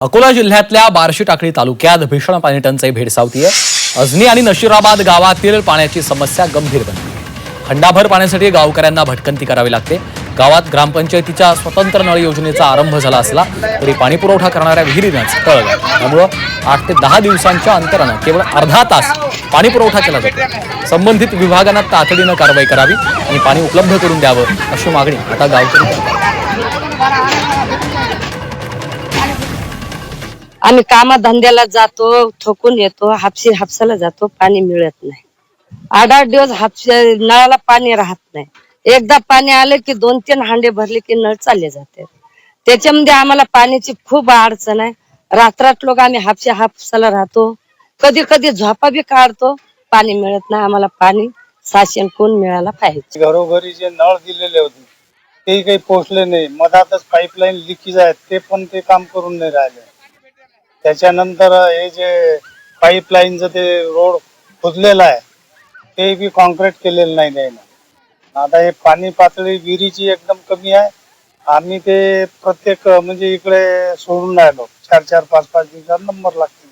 अकोला जिल्ह्यातल्या बार्शी टाकळी तालुक्यात भीषण पाणी टंचाई भेडसावतीये. अजनी आणि नशिराबाद गावातील पाण्याची समस्या गंभीर बनली. खंडाभर पाण्यासाठी गावकऱ्यांना भटकंती करावी लागते. गावात ग्रामपंचायतीच्या स्वतंत्र नळ योजनेचा आरंभ झाला असला तरी पाणीपुरवठा करणाऱ्या विहिरीनंच तळ त्यामुळं आठ ते दहा दिवसांच्या अंतरानं केवळ अर्धा तास पाणीपुरवठा केला जातो संबंधित विभागांना तातडीनं कारवाई करावी आणि पाणी उपलब्ध करून द्यावं अशी मागणी आता गावकरी आम्ही कामाधंद्याला जातो थकून येतो हापशी हापसाला जातो पाणी मिळत नाही. आठ आठ दिवस हापशे नळाला पाणी राहत नाही. एकदा पाणी आले की दोन तीन हांडे भरले की नळ चालले जाते. त्याच्यामध्ये आम्हाला पाण्याची खूप अडचण आहे. रात्रात लोक आम्ही हापशे हापसाला राहतो. कधी कधी झोपा बी काढतो. पाणी मिळत नाही आम्हाला पाणी शासन कोण मिळायला पाहिजे. घरोघरी जे नळ दिलेले होते ते काही पोहोचले नाही. मधातच पाईपलाईन लिकेज आहेत ते पण ते काम करून नाही राहिले. त्याच्यानंतर हे जे पाईपलाईनचं ते रोड खुजलेलं आहे ते बी कॉन्क्रीट केलेलं नाही त्यानं आता हे पाणी पातळी विहिरीची एकदम कमी आहे. आम्ही ते प्रत्येक म्हणजे इकडे सोडून राहिलो. चार चार पाच पाच दिवसात नंबर लागतील.